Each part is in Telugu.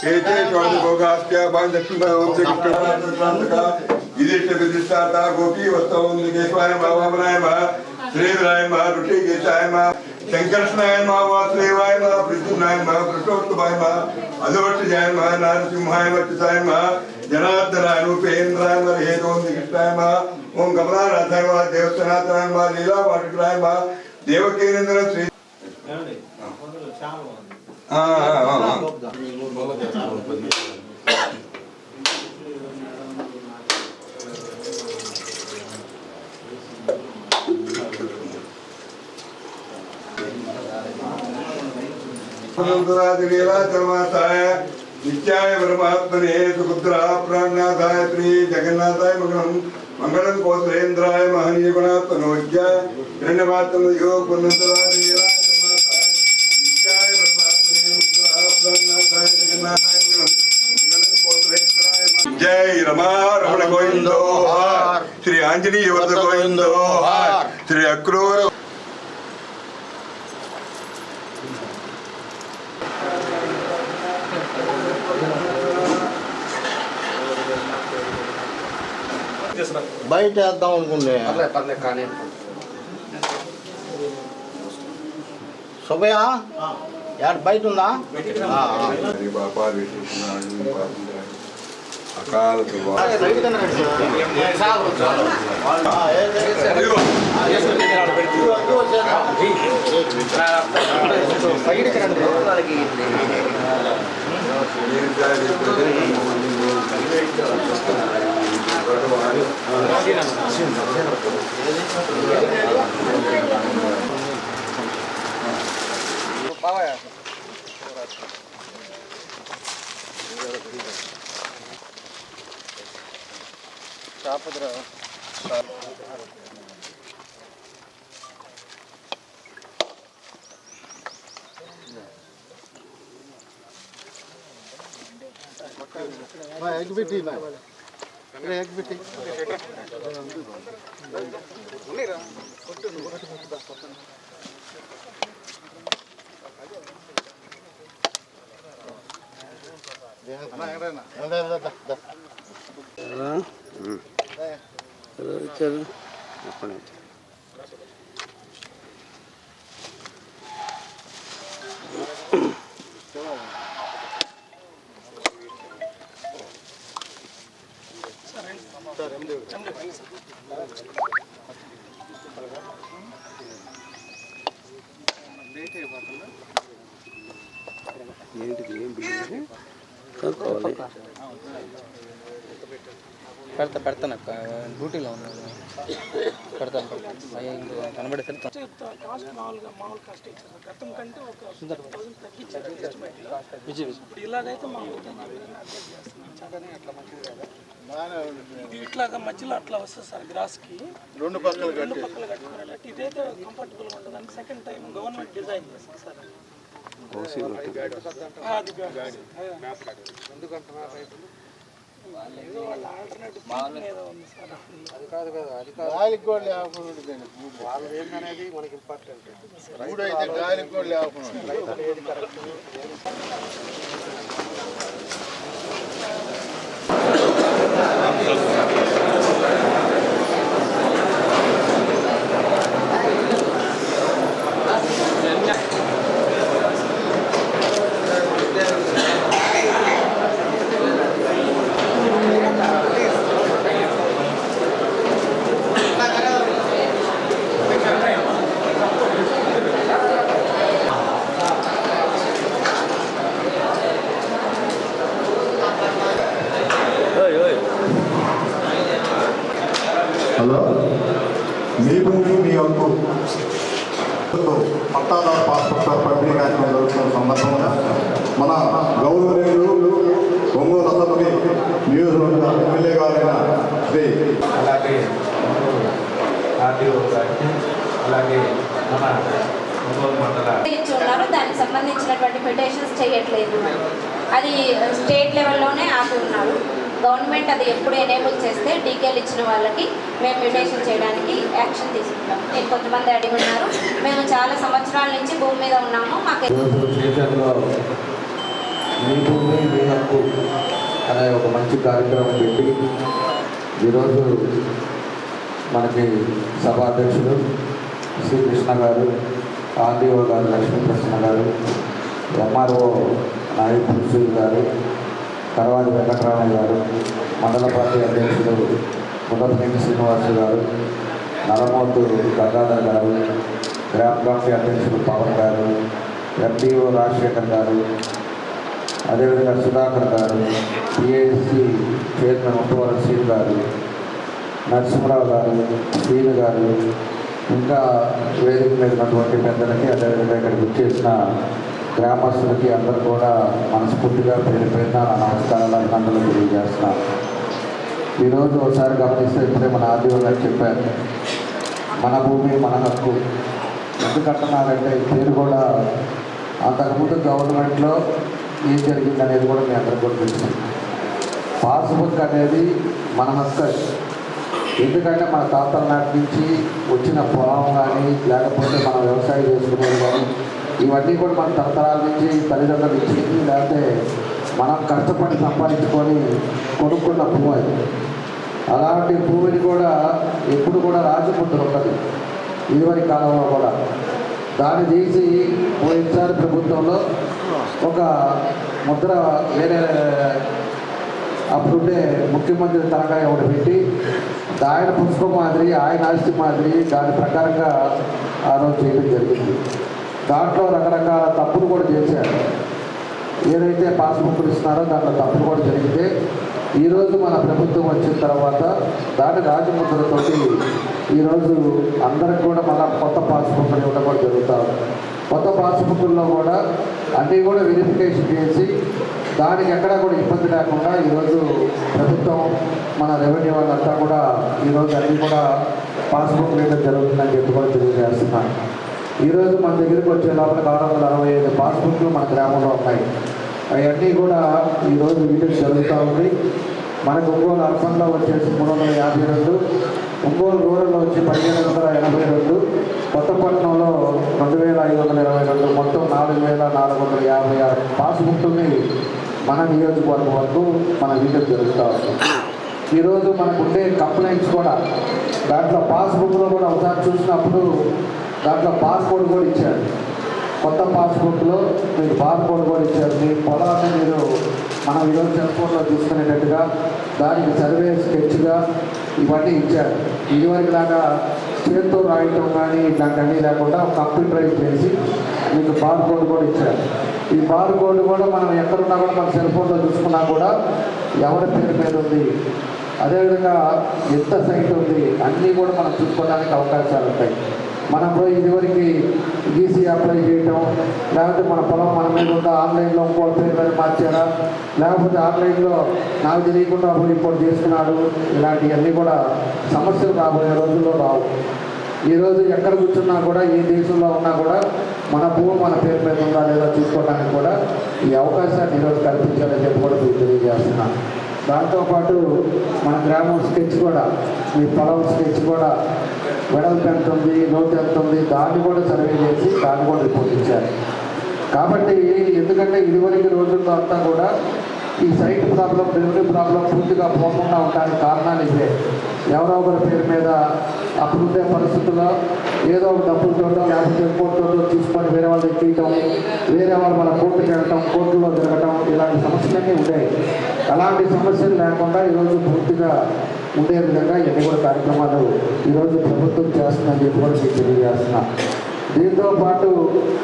एते ಶ್ವಾನಭೋಗಾಸ್ತ್ಯ ಬಾಂಧಕ್ಷ್ಮೀಭಾವಂತೆ ಕೃಷ್ಣಭಾವಂತಕ ಇದಿಷ್ಟ ವಿದಿಷ್ಟಾತ ಗೋಪಿ ವಸ್ತವೊಂದಿಗೆ ಸ್ವಾಯ ಭಾವನಾಯ ಮಹ ಶ್ರೀರಾಯ ಮಹ ಋಷಿಗೇಶಾಯ ಮಹ ಶಂಕರ್ಷನಾಯ ಮಹ ವಾಸುದೇವಾಯ ಮಹ ಪೃಥ್ವಿನಾಯ ಮಹ ಕೃಷ್ಣೋತ್ತಮಾಯ ಮಹ ಅಧವರ್ಷಜಾಯ ಮಹ ನಾರಸಿಂಹಾಯ ವರ್ಚಿತಾಯ ಮಹ ಜನಾರ್ದನಾಯ ರೂಪೇಂದ್ರಾಯ ಮಹ ಹೇತೋಂದಿ ಕೃಷ್ಣಾಯ ಮಹ ಓಂ ಕಮಲಾನಾಥಾಯ ಮಹ ದೇವಸ್ಥಾನಾಥನಾಯ ಮಹ ಲೀಲಾ ವಾಟುಕರಾಯ ಮಹ ದೇವಕೇಂದ್ರ ಶ್ರೀ ಹಾ అనంతరాజుగేలా ధర్మాసాయ నిత్యాయ పరమాత్మనే సుభద్ర ప్రాణనాథాయ శ్రీ జగన్నాథాయ మంగళం మంగళం కోసలేంద్రాయ మహనీయ గుణాత్మనోజ్యాయ హిరణ్యమాత్మయో పునంతరాజుగేలా జై రమా రమణ గోవిందో శ్రీ ఆంజనేయ వర్ధ గోవిందో శ్రీ అక్రూర బయట వేద్దాం అనుకుంటే శుభయ యాడ బయట ఉందా అకాల ఆ, ఏది- ఇదిగో, ఇదిగో వచ్చేద్దాం. మా 続い。పెడతా పెడతాను అక్క. డ్యూటీలో ఉన్నాను. పెడతాను పెడతాను. కనబడి ఇట్లాగా మధ్యలో అట్లా వస్తుంది సార్ గ్రాస్కి రెండు పక్కలు రెండు పక్కలు కట్టుకోవాలి ఇదైతే కంఫర్టబుల్గా ఉంటుంది సెకండ్ టైం గవర్నమెంట్ డిజైన్ చేసింది సార్. అది గాలికి కూడా లేకుండా వాళ్ళది ఏంటనేది మనకి ఇంపార్టెంట్ మూడు అయితే గాలికి కూడా లేకుండా హలో. మీ భూమి మీ హక్కు. పట్టాదారు పాస్పోర్ట్ పంపిణీ కార్యక్రమం జరుగుతున్న సందర్భంగా మన గౌరవనీయులు ఒంగోలు అసెంబ్లీ నియోజకవర్గ ఎమ్మెల్యే గారైన శ్రీ అలాగే ఆర్టీఓ గారికి అలాగే మన ఉన్నారు. దానికి సంబంధించినటువంటి పిటిషన్స్ చేయట్లేదు. అది స్టేట్ లెవెల్లోనే ఆపి ఉన్నారు. గవర్నమెంట్ అది ఎప్పుడు ఎనేబుల్ చేస్తే డీకేలు ఇచ్చిన వాళ్ళకి మేము మ్యూటేషన్ చేయడానికి యాక్షన్ తీసుకుంటాం. నేను కొంతమంది అడిగి ఉన్నారు. మేము చాలా సంవత్సరాల నుంచి భూమి మీద ఉన్నాము. మాకు మీ భూమి మీ హక్కు అనే ఒక మంచి కార్యక్రమం పెట్టి ఈరోజు మనకి సభాధ్యక్షులు శ్రీకృష్ణ గారు ఆర్డీఓ గారు లక్ష్మీకృష్ణ గారు ఎంఆర్ఓ నాయక్ గారు తర్వాత వెంకటరామయ్య గారు మండల పార్టీ అధ్యక్షుడు ముదపనేని శ్రీనివాసు గారు నరమోతు గంగాధర్ గారు గ్రామ పార్టీ అధ్యక్షుడు పవన్ గారు ఎంపీఓ రాజశేఖర్ గారు అదేవిధంగా సుధాకర్ గారు పిఏసి చైర్మన్ ఉంటవరం సీన్ గారు నరసింహరావు గారు శ్రీను గారు ఇంకా వేదిక మీద ఉన్నటువంటి పెద్దలకి అదేవిధంగా ఇక్కడికి వచ్చేసిన గ్రామస్తులకి అందరూ కూడా మనస్ఫూర్తిగా పేరు పేరున నమస్కారాలు అభినందనలు తెలియజేస్తున్నాను. ఈరోజు ఒకసారి గమనిస్తే ఇప్పుడే మన ఆర్డీఓ గారు చెప్పారు మన భూమి మన హక్కు. ఎందుకంటున్నారంటే పేరు కూడా అంతకుముందు గవర్నమెంట్లో ఏం జరిగింది అనేది కూడా మీ అందరికీ కూడా తెలుసు. పాస్బుక్ అనేది మన హక్కు ఎందుకంటే మన తాతల నాటి నుంచి వచ్చిన పొలం కానీ లేకపోతే మనం వ్యవసాయం చేసుకునేది కానీ ఇవన్నీ కూడా మన తరతరాల నుంచి తల్లిదండ్రులు నుంచి లేకపోతే మనం కష్టపడి సంపాదించుకొని కొనుక్కున్న భూమి అది. అలాంటి భూమిని కూడా ఎప్పుడు కూడా రాజముద్ర ఉంటుంది ఇదివరి కాలంలో కూడా. దాన్ని తీసి పోయినసారి ప్రభుత్వంలో ఒక ముద్ర వేరే అప్పుడుండే ముఖ్యమంత్రి తలకాయ ఒకటి పెట్టి ఆయన పుస్తకం మాదిరి ఆయన ఆస్తి మాదిరి దాని ప్రకారంగా ఆ రోజు చేయడం జరిగింది. దాంట్లో రకరకాల తప్పులు కూడా చేశారు. ఏదైతే పాస్బుక్లు ఇస్తున్నారో దాంట్లో తప్పులు కూడా జరిగితే ఈరోజు మన ప్రభుత్వం వచ్చిన తర్వాత దాని రాజముద్రతోటి ఈరోజు అందరికి కూడా మళ్ళా కొత్త పాస్బుక్లు ఇవ్వడం కూడా జరుగుతూ కొత్త పాస్బుక్ల్లో కూడా అన్నీ కూడా వెరిఫికేషన్ చేసి దానికి ఎక్కడా కూడా ఇబ్బంది లేకుండా ఈరోజు ప్రభుత్వం మన రెవెన్యూ వాళ్ళంతా కూడా ఈరోజు అన్నీ కూడా పాస్బుక్ వేయడం జరుగుతుందని చెప్పి కూడా తెలియజేస్తున్నాను. ఈరోజు మన దగ్గరికి వచ్చే లోపల ఆరు వందల అరవై ఐదు పాస్బుక్లు మన గ్రామంలో ఉన్నాయి. అవన్నీ కూడా ఈరోజు వీటికి జరుగుతూ ఉంది. మనకు ఒంగోలు అర్బన్లో వచ్చేసి మూడు వందల యాభై రెండు ఒంగోలు రూరల్లో వచ్చి పదిహేను వందల ఎనభై రెండు కొత్తపట్నంలో రెండు వేల ఐదు వందల ఇరవై రెండు మొత్తం నాలుగు వేల నాలుగు వందల యాభై ఆరు పాస్బుక్ని మన నియోజకవర్గం వరకు మన వీటికి జరుగుతూ ఉంది. ఈరోజు మనకు ఉండే కంప్లైంట్స్ కూడా దాంట్లో పాస్బుక్లో కూడా ఒకసారి చూసినప్పుడు దాంట్లో పాస్పోర్ట్ కూడా ఇచ్చారు. కొత్త పాస్పోర్ట్లో మీకు పాస్పోర్ట్ కూడా ఇచ్చారు. మీ పొలాన్ని మీరు మనం ఈరోజు సెల్ ఫోన్లో చూసుకునేటట్టుగా దానికి సర్వే స్కెచ్గా ఇవన్నీ ఇచ్చారు. ఇదివరకు లాగా చేతితో రాయటం కానీ ఇట్లాంటివన్నీ లేకుండా కంప్యూటరైజ్ చేసి మీకు బార్ కోడ్ కూడా ఇచ్చారు. ఈ బార్ కోడ్ కూడా మనం ఎక్కడున్నా కూడా మన సెల్ ఫోన్లో చూసుకున్నా కూడా ఎవరి పేరు మీద ఉంది అదేవిధంగా ఎంత సైట్ ఉంది అన్నీ కూడా మనం చూసుకోవడానికి అవకాశాలు ఉంటాయి. మనం పోయి ఇదివరకు ఈసీ అప్లై చేయటం లేకపోతే మన పొలం మన మీద ఉందా ఆన్లైన్లో ఇంకోటి పేరు మార్చారా? లేకపోతే ఆన్లైన్లో నాకు తెలియకుండా పోయి ఇంకోటి చేసుకున్నాడు ఇలాంటివన్నీ కూడా సమస్యలు రాబోయే రోజుల్లో రావు. ఈరోజు ఎక్కడ కూర్చున్నా కూడా ఏ దేశంలో ఉన్నా కూడా మన భూమి మన పేరు మీద ఉందా లేదా చూసుకోవడానికి కూడా ఈ అవకాశాన్ని ఈరోజు కల్పించాలని చెప్పి కూడా మీకు తెలియజేస్తున్నాను దాంతోపాటు మన గ్రామం స్కెచ్ కూడా మీ పొలం స్కెచ్ కూడా వెడల్పు ఎంత ఉంది లోతు ఎంత ఉంది దాన్ని కూడా సర్వే చేసి దాన్ని కూడా రిపోర్ట్ ఇచ్చారు. కాబట్టి ఎందుకంటే ఇదివరకు రోజుల్లో అంతా కూడా ఈ సైట్ ప్రాబ్లం డెలివరీ ప్రాబ్లం పూర్తిగా పోకుండా ఉండడానికి కారణాలు ఇవే. ఎవరో ఒకరి పేరు మీద అప్పుడుండే పరిస్థితుల్లో ఏదో ఒక డబ్బులతోటో లేకపోతే కోర్టులో తీసుకొని వేరే వాళ్ళకి తీయటం వేరే వాళ్ళు మన కోర్టుకి వెళ్ళటం కోర్టులో తిరగటం ఇలాంటి సమస్యలన్నీ ఉండేవి అలాంటి సమస్యలు లేకుండా ఈరోజు పూర్తిగా ఉండే విధంగా ఎన్ని కూడా కార్యక్రమాలు ఈరోజు ప్రభుత్వం చేస్తుందని చెప్పి కూడా మీకు తెలియజేస్తున్నా. దీంతో పాటు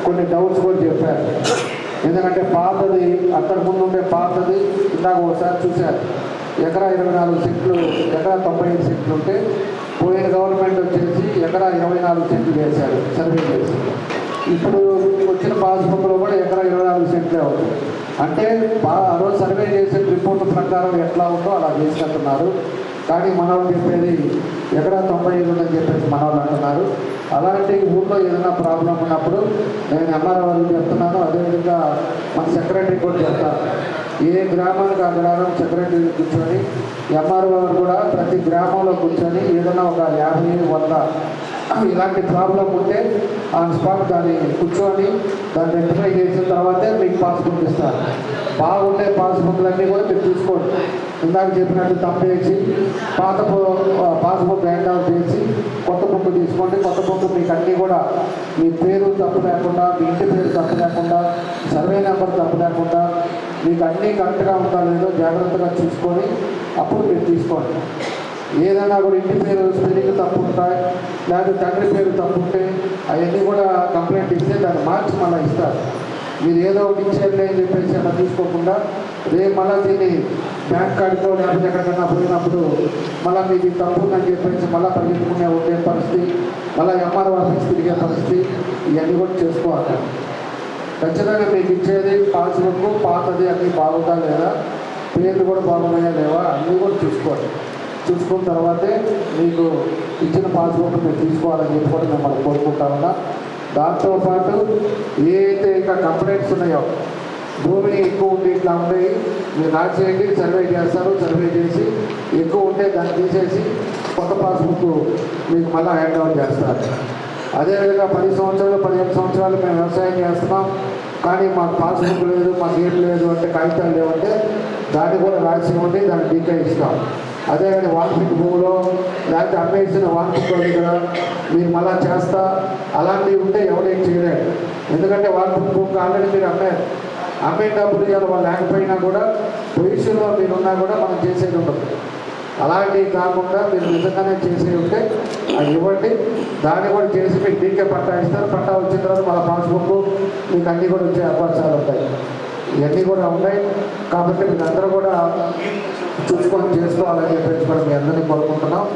కొన్ని డౌట్స్ కూడా చెప్పారు. ఎందుకంటే పాతది అంతకు ముందు ఉండే పాతది ఇందాక ఒకసారి చూశారు. ఎకరా ఇరవై నాలుగు సెట్లు ఎకరా తొంభై ఐదు సెంట్లు ఉంటే పోయిన గవర్నమెంట్ వచ్చేసి ఎకరా ఇరవై నాలుగు సెట్లు వేశారు సర్వే చేసి. ఇప్పుడు వచ్చిన పాస్బుక్లో కూడా ఎకరా ఇరవై నాలుగు సెంట్లే అవుతుంది అంటే ఆ రోజు సర్వే చేసిన రిపోర్ట్ ప్రకారం ఎట్లా ఉందో అలా తీసుకెళ్తున్నారు. కానీ మనవాళ్ళు చెప్పేది ఎక్కడ తొంభై ఐదు ఉందని చెప్పేసి మనవాళ్ళు అంటున్నారు. అలాంటి ఊళ్ళో ఏదైనా ప్రాబ్లం ఉన్నప్పుడు నేను ఎంఆర్ఓ వాళ్ళు చెప్తున్నాను. అదేవిధంగా మన సెక్రటరీ కూడా చెప్తాను ఏ గ్రామానికి ఆ గ్రామం సెక్రటరీ కూర్చొని ఎంఆర్ఓ గారు కూడా ప్రతి గ్రామంలో కూర్చొని ఏదైనా ఒక యాభై వంద ఇలాంటి ప్రాబ్లం ఉంటే ఆన్ స్పాట్ దాన్ని కూర్చొని దాన్ని రెక్టిఫై చేసిన తర్వాతే మీకు పాస్బుక్ ఇస్తారు బాగుండే పాస్బుక్లన్నీ కూడా మీరు తీసుకోండి ఇందాక చెప్పినట్టు తప్పేసి పాత పో- పాస్బుక్ హ్యాండ్ అవుట్ చేసి కొత్త బుక్ తీసుకోండి కొత్త బుక్ మీకు అన్నీ కూడా మీ పేరు తప్పు లేకుండా మీ ఇంటి పేరు తప్పు లేకుండా సర్వే నెంబర్ తప్పు లేకుండా మీకు అన్నీ కరెక్ట్గా ఉందా లేదో జాగ్రత్తగా చూసుకొని అప్పుడు మీరు తీసుకోండి. ఏదైనా కూడా ఇంటి పేరు స్పెల్లింగ్ తప్పు ఉంటాయి లేదా తండ్రి పేరు తప్పు ఉంటే అవన్నీ కూడా కంప్లైంట్ ఇస్తే దాన్ని మార్చి మళ్ళీ ఇస్తారు. మీరు ఏదో ఒకటి ఇచ్చేయండి అని చెప్పేసి అలా తీసుకోకుండా రేపు మళ్ళీ దీన్ని బ్యాంక్ కార్డుతో లేకపోతే ఎక్కడికైనా పోయినప్పుడు మళ్ళీ మీకు తప్పు ఉందని చెప్పేసి మళ్ళీ పరిగెత్తుకునే ఉండే పరిస్థితి మళ్ళీ ఎంఆర్ఓ ఆఫీస్ తిరిగే పరిస్థితి ఇవన్నీ కూడా చేసుకోవాలి. ఖచ్చితంగా మీకు ఇచ్చేది పాస్బుక్ పాతది అన్నీ బాగుందా లేదా పేర్లు కూడా బాగున్నాయా లేవా అన్నీ కూడా చూసుకోవాలి చూసుకున్న తర్వాతే మీకు ఇచ్చిన పాస్బుక్ మీరు తీసుకోవాలని చెప్పి కూడా మిమ్మల్ని కోరుకుంటా ఉన్నా. దాంతో పాటు ఏ అయితే ఇంకా కంప్లైంట్స్ ఉన్నాయో భూమిని ఎక్కువ ఉండి ఇట్లా ఉండేవి మీరు నాకు చేయండి సర్వే చేస్తారు సర్వే చేసి ఎక్కువ ఉంటే దాన్ని తీసేసి కొత్త పాస్బుక్ మీకు మళ్ళీ హ్యాండ్ ఓవర్ చేస్తారు. అదేవిధంగా పది సంవత్సరాలు పదిహేను సంవత్సరాలు మేము వ్యవసాయం చేస్తున్నాం. కానీ మాకు పాస్బుక్ లేదు మాకు ఏం లేదు అంటే కాగితాలు లేవంటే దాన్ని కూడా రాసి ఉండి దాన్ని డీకే ఇస్తాం అదేవిధంగా వాల్పిక్ భూమిలో లేకపోతే అమ్మేసిన వాల్పిక్ దగ్గర మీరు మళ్ళా చేస్తా. అలాంటివి ఉంటే ఎవరేం చేయలేరు. ఎందుకంటే వాల్పిక్ భూమికి ఆల్రెడీ మీరు అమ్మారు. అమ్మేటప్పుడు ఇవాళ వాళ్ళు లేకపోయినా కూడా పొజిషన్లో మీరు ఉన్నా కూడా మనం చేసేది ఉండదు. అలాంటివి కాకుండా మీరు నిజంగానే చేసి ఉంటే అది ఇవ్వండి. దాన్ని కూడా చేసి మీకు డీకే పట్టా ఇస్తారు పట్టా వచ్చిన తర్వాత మన పాస్బుక్ మీకు అన్నీ కూడా వచ్చే అవకాశాలు ఉంటాయి. ఇవన్నీ కూడా ఉన్నాయి కాబట్టి మీరు కూడా చూసుకొని చేసుకోవాలని చెప్పేసి కూడా మీ అందరినీ కోరుకుంటున్నాం.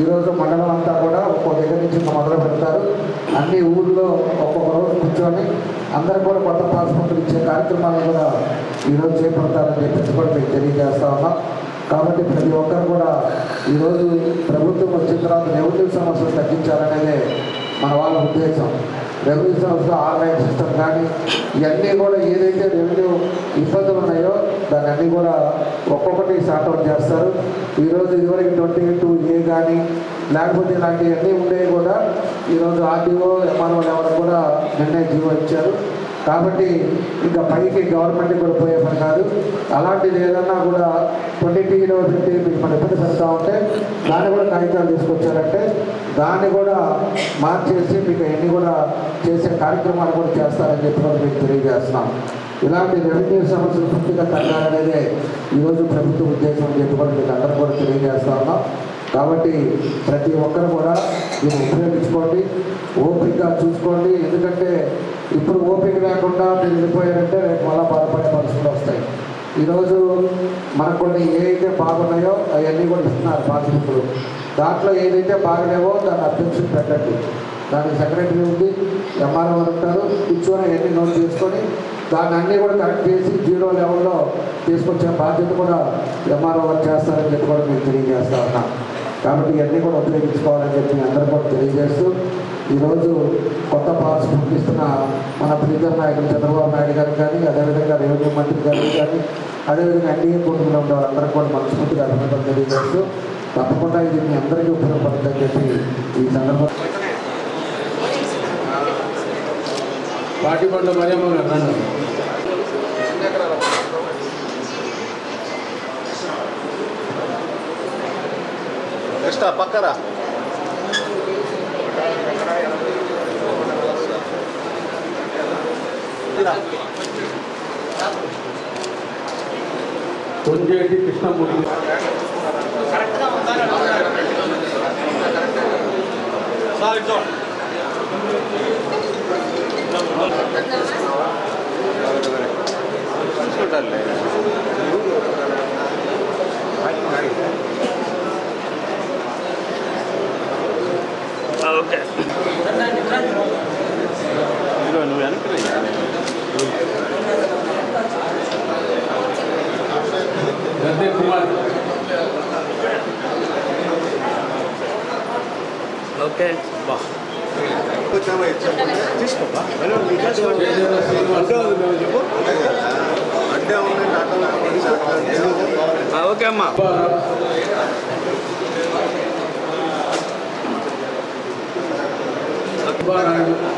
ఈరోజు మండలం అంతా కూడా ఒక్కో దగ్గర నుంచి మొదలు పెడతారు అన్ని ఊళ్ళో ఒక్కొక్క రోజు కూర్చొని అందరూ కూడా కొత్త పాస్బుక్లు ఇచ్చే కార్యక్రమాలు కూడా ఈరోజు చేపడతారని చెప్పేసి కూడా మీకు తెలియజేస్తా ఉన్నాం. కాబట్టి ప్రతి ఒక్కరు కూడా ఈరోజు ప్రభుత్వం వచ్చిన తర్వాత రెవెన్యూ సమస్యలు తగ్గించాలనేదే మన వాళ్ళ ఉద్దేశం. రెవెన్యూ సంస్థ ఆన్లైన్ సిస్టమ్ కానీ ఇవన్నీ కూడా ఏదైతే రెవెన్యూ ఇబ్బందులు ఉన్నాయో దాన్ని అన్నీ కూడా ఒక్కొక్కటి సార్ట్అవుట్ చేస్తారు. ఈరోజు ఇదివరకు ట్వంటీ టూ ఏ కానీ లేకపోతే ఇలాంటివన్నీ ఉండేవి కూడా ఈరోజు ఆర్డీఓ ఎంఆర్ఓ ఎవరు కూడా నిన్నే జీవో ఇచ్చారు కాబట్టి ఇంకా పైకి గవర్నమెంట్ కూడా పోయే పని కాదు. అలాంటిది ఏదన్నా కూడా ట్వంటీ టీలో పెట్టి మీకు మన ఇబ్బంది పెడతా ఉంటే దాన్ని కూడా కాగితాలు తీసుకొచ్చారంటే దాన్ని కూడా మార్చేసి మీకు ఎన్ని కూడా చేసే కార్యక్రమాలు కూడా చేస్తారని చెప్పి కూడా మీకు తెలియజేస్తున్నాం. ఇలాంటి రెవెన్యూ సమస్యలు పూర్తిగా తగ్గాలనేదే ఈరోజు ప్రభుత్వ ఉద్దేశం అని చెప్పి కూడా మీకు అందరూ కూడా తెలియజేస్తా ఉన్నాం. కాబట్టి ప్రతి ఒక్కరు కూడా మీరు ఉపయోగించుకోండి. ఓపికగా చూసుకోండి. ఎందుకంటే ఇప్పుడు ఓపిక లేకుండా మీరు వెళ్ళిపోయారంటే రేపు మళ్ళీ బాధపడే పరిస్థితులు వస్తాయి. ఈరోజు మనకు కొన్ని ఏవైతే బాగున్నాయో అవన్నీ కూడా ఇస్తున్నారు పాస్బుక్లు. దాంట్లో ఏదైతే బాగలేవో దాన్ని అబ్జెక్షన్ పెట్టండి. దానికి సెక్రటరీ ఉంది ఎంఆర్ఓ ఉంటారు. కూర్చొని అవన్నీ నోట్ చేసుకొని దాన్ని అన్నీ కూడా కరెక్ట్ చేసి జీరో లెవెల్లో తీసుకొచ్చే బాధ్యత కూడా ఎంఆర్ఓ వర్క్ చేస్తారని చెప్పి కూడా మీకు తెలియజేస్తా ఉన్నాం. కాబట్టి ఇవన్నీ కూడా ఉపయోగించుకోవాలని చెప్పి అందరూ కూడా తెలియజేస్తూ ఈరోజు కొత్త పాలసీ పంపిస్తున్న మన ప్రీతం నాయకులు చంద్రబాబు నాయుడు గారు కానీ అదేవిధంగా రెవెన్యూ మంత్రి గారు కానీ అదేవిధంగా ఎన్డీఏ కూటమిలో ఉన్న వాళ్ళందరూ కూడా మనస్ఫూర్తిగా అభినందనలు తెలియజేస్తూ తప్పకుండా ఇది మీ అందరికీ ఉపయోగపడుతుందని చెప్పి ఈ సందర్భంగా పార్టీ పండ్ల మరియమ్మ గారు రండి. ఎక్స్ట్రా పక్కరా కొంజేటి కృష్ణమూర్తి గద్దె కుమార్. జయదేవ శ్రీనివాస్ ఓకే అమ్మా. Baralho.